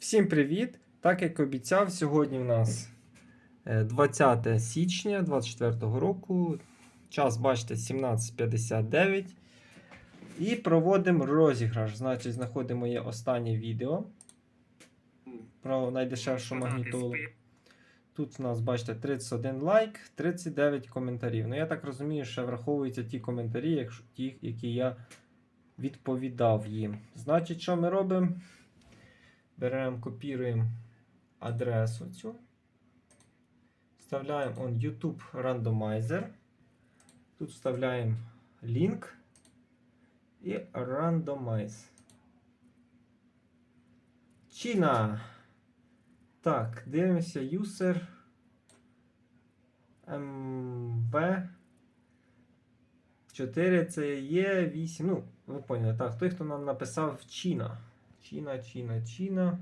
Всім привіт! Так як обіцяв, сьогодні в нас е, 20 січня 2024 року. Час, бачите, 17.59. І проводимо розіграш. Значить, знаходимо моє останнє відео про найдешевшу магнітолу. Тут у нас, бачите, 31 лайк, 39 коментарів. Ну, я так розумію, що враховуються ті коментарі, якщо, ті, які я відповідав їм. Значить, що ми робимо? Беремо, копіруємо адресу цю. Вставляємо on YouTube Randomizer. Тут вставляємо лінк і Randomize. Чина. Так, дивимося user MB 4 це є 8. Ну, ви поняли. Так, той, хто нам написав Чіна. Чіна, Чіна, Чіна.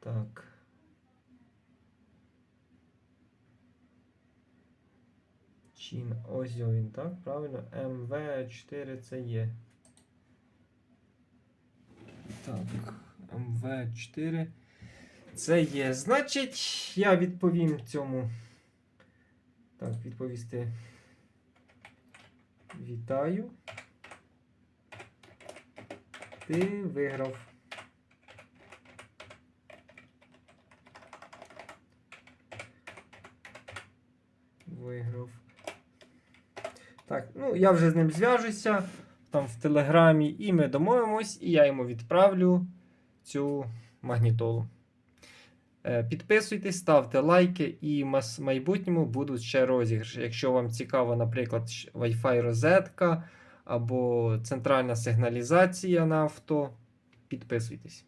Так. Чіна. Ось він, так? Правильно? МВ4 це є. Так, МВ4. Це є. Значить, я відповім цьому. Так, відповісти. Вітаю. Ти виграв. Виграв. Так, ну я вже з ним зв'яжуся там в Телеграмі, і ми домовимось, і я йому відправлю цю магнітолу. Е, Підписуйтесь, ставте лайки, і в майбутньому будуть ще розіграші. Якщо вам цікаво, наприклад, Wi-Fi розетка або центральна сигналізація на авто, підписуйтесь.